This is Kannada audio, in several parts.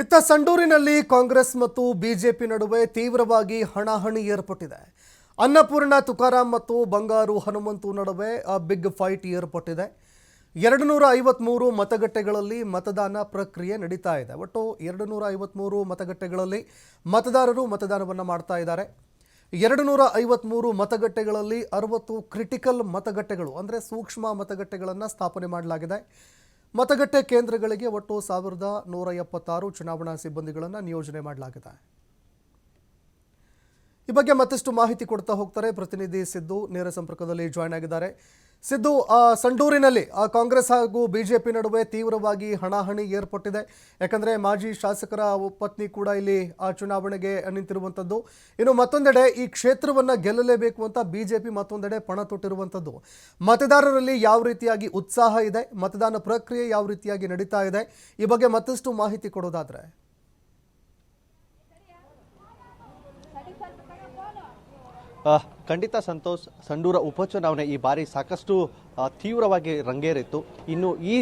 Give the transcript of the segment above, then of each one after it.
ಇತ್ತ ಸಂಡೂರಿನಲ್ಲಿ ಕಾಂಗ್ರೆಸ್ ಮತ್ತು ಬಿಜೆಪಿ ನಡುವೆ ತೀವ್ರವಾಗಿ ಹಣಾಹಣಿ ಏರ್ಪಟ್ಟಿದೆ. ಅನ್ನಪೂರ್ಣ ತುಕಾರಾಂ ಮತ್ತು ಬಂಗಾರು ಹನುಮಂತು ನಡುವೆ ಬಿಗ್ ಫೈಟ್ ಏರ್ಪಟ್ಟಿದೆ. ಎರಡು ನೂರ ಐವತ್ಮೂರು ಮತಗಟ್ಟೆಗಳಲ್ಲಿ ಮತದಾನ ಪ್ರಕ್ರಿಯೆ ನಡೀತಾ ಇದೆ. ಒಟ್ಟು ಎರಡು ನೂರ ಐವತ್ಮೂರು ಮತಗಟ್ಟೆಗಳಲ್ಲಿ ಮತದಾರರು ಮತದಾನವನ್ನು ಮಾಡ್ತಾ ಇದ್ದಾರೆ. ಎರಡು ನೂರ ಐವತ್ಮೂರು ಮತಗಟ್ಟೆಗಳಲ್ಲಿ ಅರವತ್ತು ಕ್ರಿಟಿಕಲ್ ಮತಗಟ್ಟೆಗಳು, ಅಂದರೆ ಸೂಕ್ಷ್ಮ ಮತಗಟ್ಟೆಗಳನ್ನು ಸ್ಥಾಪನೆ ಮಾಡಲಾಗಿದೆ. ಮತಗಟ್ಟೆ ಕೇಂದ್ರಗಳಿಗೆ ಒಟ್ಟು ಸಾವಿರದ ನೂರ ಎಪ್ಪತ್ತಾರು ಚುನಾವಣಾ ಸಿಬ್ಬಂದಿಗಳನ್ನು ನಿಯೋಜನೆ ಮಾಡಲಾಗಿದೆ. ಈ ಬಗ್ಗೆ ಮತ್ತಷ್ಟು ಮಾಹಿತಿ ಕೊಡ್ತಾ ಹೋಗ್ತಾರೆ ಪ್ರತಿನಿಧಿ ಸಿದ್ದು ನೇರ ಸಂಪರ್ಕದಲ್ಲಿ ಜಾಯ್ನ್ ಆಗಿದ್ದಾರೆ. ಸಿದ್ದು ಸಂಡೂರಿನಲ್ಲಿ ಕಾಂಗ್ರೆಸ್ ಹಾಗೂ ಬಿಜೆಪಿ ನಡುವೆ ತೀವ್ರವಾಗಿ ಹಣಾಹಣಿ ಏರ್ಪಟ್ಟಿದೆ. ಯಾಕಂದ್ರೆ ಮಾಜಿ ಶಾಸಕರ ಪತ್ನಿ ಕೂಡ ಇಲ್ಲಿ ಆ ಚುನಾವಣೆಗೆ ನಿಂತಿರುವಂಥದ್ದು ಇನ್ನು ಮತ್ತೊಂದೆಡೆ ಈ ಕ್ಷೇತ್ರವನ್ನ ಗೆಲ್ಲಲೇಬೇಕು ಅಂತ ಬಿಜೆಪಿ ಮತ್ತೊಂದೆಡೆ ಪಣ ತೊಟ್ಟಿರುವಂಥದ್ದು ಮತದಾರರಲ್ಲಿ ಯಾವ ರೀತಿಯಾಗಿ ಉತ್ಸಾಹ ಇದೆ, ಮತದಾನ ಪ್ರಕ್ರಿಯೆ ಯಾವ ರೀತಿಯಾಗಿ ನಡೀತಾ ಇದೆ, ಈ ಬಗ್ಗೆ ಮತ್ತಷ್ಟು ಮಾಹಿತಿ ಕೊಡೋದಾದ್ರೆ ಆ, ಖಂಡಿತ ಸಂತೋಷ್, ಸಂಡೂರ ಉಪಚುನಾವಣೆ ಈ ಬಾರಿ ಸಾಕಷ್ಟು ತೀವ್ರವಾಗಿ ರಂಗೇರಿತ್ತು. ಇನ್ನು ಈ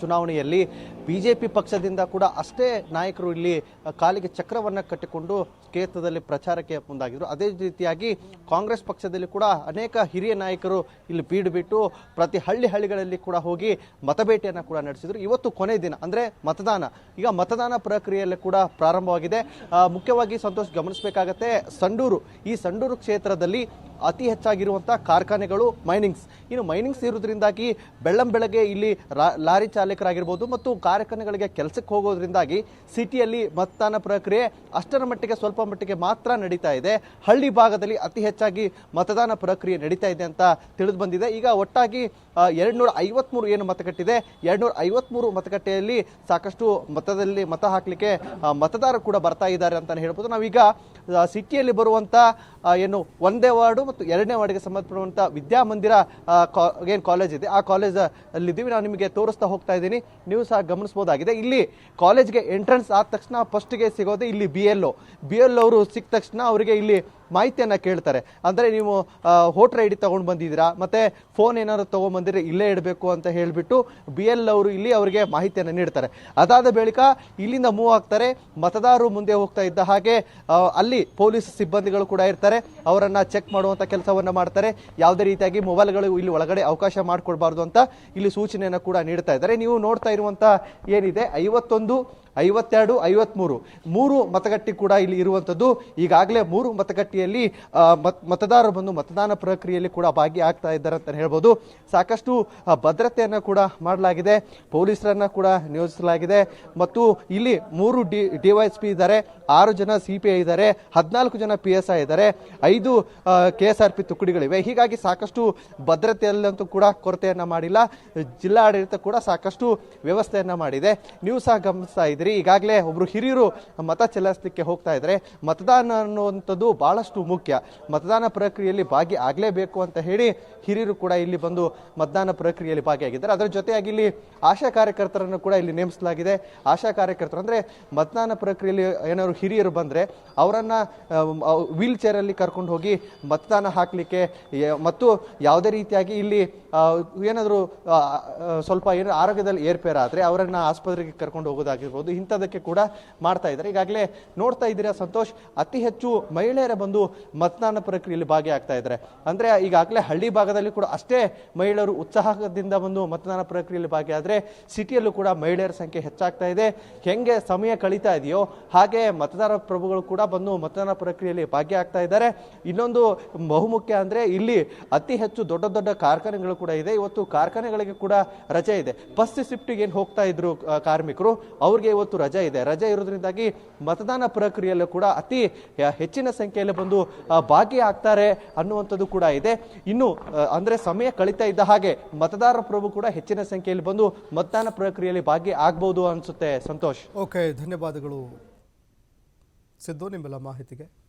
ಚುನಾವಣೆಯಲ್ಲಿ ಬಿಜೆಪಿ ಪಕ್ಷದಿಂದ ಕೂಡ ಅಷ್ಟೇ ನಾಯಕರು ಇಲ್ಲಿ ಕಾಲಿಗೆ ಚಕ್ರವನ್ನು ಕಟ್ಟಿಕೊಂಡು ಕ್ಷೇತ್ರದಲ್ಲಿ ಪ್ರಚಾರಕ್ಕೆ ಮುಂದಾಗಿದ್ರು. ಅದೇ ರೀತಿಯಾಗಿ ಕಾಂಗ್ರೆಸ್ ಪಕ್ಷದಲ್ಲಿ ಕೂಡ ಅನೇಕ ಹಿರಿಯ ನಾಯಕರು ಇಲ್ಲಿ ಬೀಡು ಬಿಟ್ಟು ಪ್ರತಿ ಹಳ್ಳಿ ಹಳ್ಳಿಗಳಲ್ಲಿ ಕೂಡ ಹೋಗಿ ಮತಬೇಟೆಯನ್ನು ಕೂಡ ನಡೆಸಿದ್ರು. ಇವತ್ತು ಕೊನೆ ದಿನ, ಅಂದ್ರೆ ಮತದಾನ. ಈಗ ಮತದಾನ ಪ್ರಕ್ರಿಯೆಯಲ್ಲಿ ಕೂಡ ಪ್ರಾರಂಭವಾಗಿದೆ. ಮುಖ್ಯವಾಗಿ ಸಂತೋಷ್ ಗಮನಿಸಬೇಕಾಗತ್ತೆ, ಸಂಡೂರು. ಈ ಸಂಡೂರು ಕ್ಷೇತ್ರದಲ್ಲಿ ಅತಿ ಹೆಚ್ಚಾಗಿರುವಂಥ ಕಾರ್ಖಾನೆಗಳು ಮೈನಿಂಗ್ಸ್. ಇನ್ನು ಮೈನಿಂಗ್ಸ್ ಇರುವುದರಿಂದಾಗಿ ಬೆಳ್ಳಂ ಬೆಳಗ್ಗೆ ಇಲ್ಲಿ ಲಾರಿ ಚಾಲಕರಾಗಿರ್ಬೋದು ಮತ್ತು ಕಾರ್ಖಾನೆಗಳಿಗೆ ಕೆಲಸಕ್ಕೆ ಹೋಗೋದ್ರಿಂದಾಗಿ ಸಿಟಿಯಲ್ಲಿ ಮತದಾನ ಪ್ರಕ್ರಿಯೆ ಅಷ್ಟರ ಮಟ್ಟಿಗೆ ಸ್ವಲ್ಪ ಮಟ್ಟಿಗೆ ಮಾತ್ರ ನಡೀತಾ ಇದೆ. ಹಳ್ಳಿ ಭಾಗದಲ್ಲಿ ಅತಿ ಹೆಚ್ಚಾಗಿ ಮತದಾನ ಪ್ರಕ್ರಿಯೆ ನಡೀತಾ ಇದೆ ಅಂತ ತಿಳಿದು ಬಂದಿದೆ. ಈಗ ಒಟ್ಟಾಗಿ ಎರಡ್ನೂರ ಐವತ್ಮೂರು ಏನು ಮತಗಟ್ಟಿದೆ? ಎರಡ್ನೂರ ಐವತ್ಮೂರು ಮತಗಟ್ಟೆಯಲ್ಲಿ ಸಾಕಷ್ಟು ಮತದಲ್ಲಿ ಮತ ಹಾಕಲಿಕ್ಕೆ ಮತದಾರರು ಕೂಡ ಬರ್ತಾ ಇದ್ದಾರೆ ಅಂತಲೇ ಹೇಳ್ಬೋದು. ನಾವೀಗ ಸಿಟಿಯಲ್ಲಿ ಬರುವಂಥ ಏನು ಒಂದೇ ವಾರ್ಡು ಮತ್ತು ಎರಡನೇ ವಾರ್ಡ್ಗೆ ಸಂಬಂಧಪಡುವಂಥ ವಿದ್ಯಾಮಂದಿರ ಏನು ಕಾಲೇಜ್ ಇದೆ. ಆ ಕಾಲೇಜ್ ಅಲ್ಲಿದ್ದೀವಿ ನಾನು ನಿಮಗೆ ತೋರಿಸ್ತಾ ಹೋಗ್ತಾ ಇದ್ದೀನಿ. ನೀವು ಸಹ ಗಮನಿಸ್ಬೋದಾಗಿದೆ. ಇಲ್ಲಿ ಕಾಲೇಜ್ಗೆ ಎಂಟ್ರೆನ್ಸ್ ಆದ ತಕ್ಷಣ ಫಸ್ಟ್ಗೆ ಸಿಗೋದು ಇಲ್ಲಿ ಬಿ ಎಲ್ ಬಿ ಎಲ್ ಅವರು ಸಿಕ್ಕ ತಕ್ಷಣ ಅವರಿಗೆ ಇಲ್ಲಿ ಮಾಹಿತಿಯನ್ನು ಕೇಳ್ತಾರೆ. ಅಂದರೆ ನೀವು ಹೋಟ್ರ್ ಐ ಡಿ ತೊಗೊಂಡು ಬಂದಿದ್ದೀರಾ, ಮತ್ತು ಫೋನ್ ಏನಾದ್ರು ತೊಗೊಂಡ್ಬಂದಿದ್ರೆ ಇಲ್ಲೇ ಇಡಬೇಕು ಅಂತ ಹೇಳಿಬಿಟ್ಟು ಬಿ ಎಲ್ ಅವರು ಇಲ್ಲಿ ಅವರಿಗೆ ಮಾಹಿತಿಯನ್ನು ನೀಡ್ತಾರೆ. ಅದಾದ ಬಳಿಕ ಇಲ್ಲಿಂದ ಮೂವ್ ಆಗ್ತಾರೆ, ಮತದಾರರು ಮುಂದೆ ಹೋಗ್ತಾ ಇದ್ದ ಹಾಗೆ ಅಲ್ಲಿ ಪೊಲೀಸ್ ಸಿಬ್ಬಂದಿಗಳು ಕೂಡ ಇರ್ತಾರೆ, ಅವರನ್ನು ಚೆಕ್ ಮಾಡುವಂಥ ಕೆಲಸವನ್ನು ಮಾಡ್ತಾರೆ, ಯಾವುದೇ ರೀತಿಯಾಗಿ ಮೊಬೈಲ್ಗಳು ಇಲ್ಲಿ ಒಳಗಡೆ ಅವಕಾಶ ಮಾಡಿಕೊಡ್ಬಾರ್ದು ಅಂತ ಇಲ್ಲಿ ಸೂಚನೆಯನ್ನು ಕೂಡ ನೀಡ್ತಾ ಇದ್ದಾರೆ. ನೀವು ನೋಡ್ತಾ ಇರುವಂಥ ಏನಿದೆ, ಐವತ್ತೊಂದು ಐವತ್ತೆರಡು, ಐವತ್ಮೂರು. ಮೂರು ಮತಗಟ್ಟೆ ಕೂಡ ಇಲ್ಲಿ ಇರುವಂಥದ್ದು. ಈಗಾಗಲೇ ಮೂರು ಮತಗಟ್ಟೆಯಲ್ಲಿ ಮತದಾರರು ಬಂದು ಮತದಾನ ಪ್ರಕ್ರಿಯೆಯಲ್ಲಿ ಕೂಡ ಭಾಗಿಯಾಗ್ತಾ ಇದ್ದಾರೆ ಅಂತ ಹೇಳ್ಬೋದು. ಸಾಕಷ್ಟು ಭದ್ರತೆಯನ್ನು ಕೂಡ ಮಾಡಲಾಗಿದೆ. ಪೊಲೀಸರನ್ನು ಕೂಡ ನಿಯೋಜಿಸಲಾಗಿದೆ. ಮತ್ತು ಇಲ್ಲಿ ಮೂರು ಡಿ, ಡಿವೈಎಸ್ಪಿ ಇದ್ದಾರೆ. ಆರು ಜನ ಸಿ ಪಿ ಐ ಇದ್ದಾರೆ. ಹದಿನಾಲ್ಕು ಜನ ಪಿ ಎಸ್ ಐ ಇದ್ದಾರೆ. ಐದು ಕೆ ಎಸ್ ಆರ್ ಪಿ ತುಕಡಿಗಳಿವೆ. ಹೀಗಾಗಿ ಸಾಕಷ್ಟು ಭದ್ರತೆಯಲ್ಲಂತೂ ಕೂಡ ಕೊರತೆಯನ್ನು ಮಾಡಿಲ್ಲ. ಜಿಲ್ಲಾಡಳಿತ ಕೂಡ ಸಾಕಷ್ಟು ವ್ಯವಸ್ಥೆಯನ್ನು ಮಾಡಿದೆ. ನೀವು ಸಹ ಗಮನಿಸ್ತಾ ಇದ್ದೀರಿ. ಈಗಾಗಲೇ ಒಬ್ಬರು ಹಿರಿಯರು ಮತ ಚಲಾಯಿಸಲಿಕ್ಕೆ ಹೋಗ್ತಾ ಇದ್ದಾರೆ ಮತದಾನ ಅನ್ನುವಂಥದ್ದು ಬಹಳಷ್ಟು ಮುಖ್ಯ. ಮತದಾನ ಪ್ರಕ್ರಿಯೆಯಲ್ಲಿ ಭಾಗಿ ಆಗಲೇಬೇಕು ಅಂತ ಹೇಳಿ ಹಿರಿಯರು ಕೂಡ ಇಲ್ಲಿ ಬಂದು ಮತದಾನ ಪ್ರಕ್ರಿಯೆಯಲ್ಲಿ ಭಾಗಿಯಾಗಿದ್ದಾರೆ. ಅದರ ಜೊತೆಯಾಗಿ ಇಲ್ಲಿ ಆಶಾ ಕಾರ್ಯಕರ್ತರನ್ನು ಕೂಡ ಇಲ್ಲಿ ನೇಮಿಸಲಾಗಿದೆ. ಆಶಾ ಕಾರ್ಯಕರ್ತರು ಅಂದರೆ ಮತದಾನ ಪ್ರಕ್ರಿಯೆಯಲ್ಲಿ ಏನಾದ್ರು ಹಿರಿಯರು ಬಂದರೆ ಅವರನ್ನು ವೀಲ್ ಚೇರಲ್ಲಿ ಕರ್ಕೊಂಡು ಹೋಗಿ ಮತದಾನ ಹಾಕಲಿಕ್ಕೆ ಮತ್ತು ಯಾವುದೇ ರೀತಿಯಾಗಿ ಇಲ್ಲಿ ಏನಾದ್ರು ಸ್ವಲ್ಪ ಏನು ಆರೋಗ್ಯದಲ್ಲಿ ಏರ್ಪೇರಾದರೆ ಅವರನ್ನ ಆಸ್ಪತ್ರೆಗೆ ಕರ್ಕೊಂಡು ಹೋಗೋದಾಗಿರ್ಬೋದು ಇಂಥದಕ್ಕೆ ಕೂಡ ಮಾಡ್ತಾ ಇದ್ದಾರೆ. ಈಗಾಗಲೇ ನೋಡ್ತಾ ಇದ್ದೀರಾ ಸಂತೋಷ್, ಅತಿ ಹೆಚ್ಚು ಮಹಿಳೆಯರ ಬಂದು ಮತದಾನ ಪ್ರಕ್ರಿಯೆಯಲ್ಲಿ ಭಾಗಿಯಾಗ್ತಾ ಇದ್ದಾರೆ. ಅಂದರೆ ಈಗಾಗಲೇ ಹಳ್ಳಿ ಭಾಗದಲ್ಲಿ ಕೂಡ ಅಷ್ಟೇ ಮಹಿಳೆಯರು ಉತ್ಸಾಹದಿಂದ ಬಂದು ಮತದಾನ ಪ್ರಕ್ರಿಯೆಯಲ್ಲಿ ಭಾಗಿಯಾದರೆ ಸಿಟಿಯಲ್ಲೂ ಕೂಡ ಮಹಿಳೆಯರ ಸಂಖ್ಯೆ ಹೆಚ್ಚಾಗ್ತಾ ಇದೆ. ಹೆಂಗೆ ಸಮಯ ಕಳೀತಾ ಇದೆಯೋ ಹಾಗೆ ಮತದಾರ ಪ್ರಭುಗಳು ಕೂಡ ಬಂದು ಮತದಾನ ಪ್ರಕ್ರಿಯೆಯಲ್ಲಿ ಭಾಗಿಯಾಗ್ತಾ ಇದ್ದಾರೆ. ಇನ್ನೊಂದು ಬಹುಮುಖ್ಯ ಅಂದರೆ ಇಲ್ಲಿ ಅತಿ ಹೆಚ್ಚು ದೊಡ್ಡ ದೊಡ್ಡ ಕಾರ್ಖಾನೆಗಳು ಕೂಡ ಇದೆ. ಇವತ್ತು ಕಾರ್ಖಾನೆಗಳಿಗೆ ಕೂಡ ರಜೆ ಇದೆ. ಫಸ್ಟ್ ಶಿಫ್ಟಿಗೆ ಏನು ಹೋಗ್ತಾ ಇದ್ರು ಕಾರ್ಮಿಕರು, ಅವ್ರಿಗೆ ಇವತ್ತು ರಜೆ ಇದೆ. ರಜೆ ಇರೋದ್ರಿಂದಾಗಿ ಮತದಾನ ಪ್ರಕ್ರಿಯೆಯಲ್ಲೂ ಕೂಡ ಅತಿ ಹೆಚ್ಚಿನ ಸಂಖ್ಯೆಯಲ್ಲಿ ಬಂದು ಭಾಗಿಯಾಗ್ತಾರೆ ಅನ್ನುವಂಥದ್ದು ಕೂಡ ಇದೆ. ಇನ್ನು ಅಂದರೆ ಸಮಯ ಕಳೀತಾ ಇದ್ದ ಹಾಗೆ ಮತದಾರ ಪ್ರಭು ಕೂಡ ಹೆಚ್ಚಿನ ಸಂಖ್ಯೆಯಲ್ಲಿ ಬಂದು ಮತದಾನ ಪ್ರಕ್ರಿಯೆಯಲ್ಲಿ ಭಾಗಿ ಆಗ್ಬಹುದು ಅನ್ಸುತ್ತೆ. ಸಂತೋಷ್. ಓಕೆ, ಧನ್ಯವಾದಗಳು. ಸಿದ್ದು, ನಿಮ್ಮೆಲ್ಲ ಮಾಹಿತಿಗೆ.